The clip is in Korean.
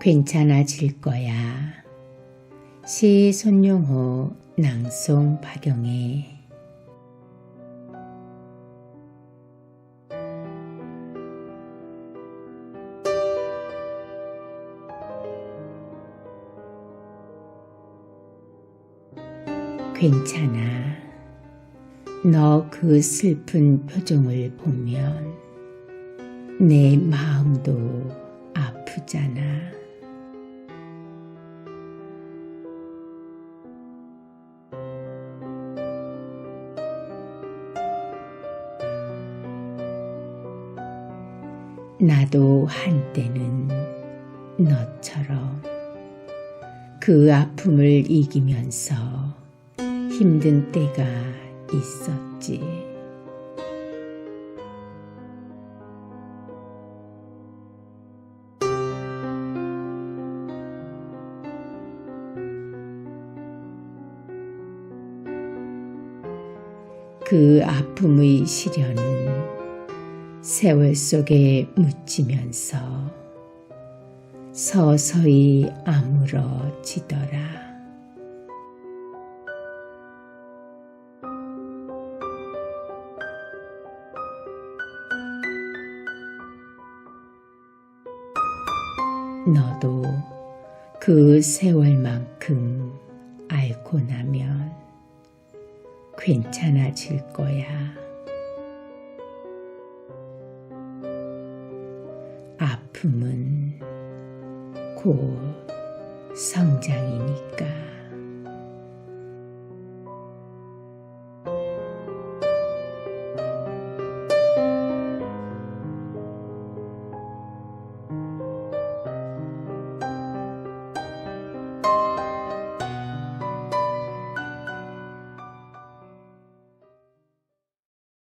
괜찮아질 거야. 시 손용호 낭송 박영애 괜찮아. 너 그 슬픈 표정을 보면 내 마음도 아프잖아. 나도 한때는 너처럼 그 아픔을 이기면서 힘든 때가 있었지. 그 아픔의 시련은 세월 속에 묻히면서 서서히 아물어지더라. 너도 그 세월만큼 알고 나면 괜찮아질 거야. 아픔은 곧 성장이니까.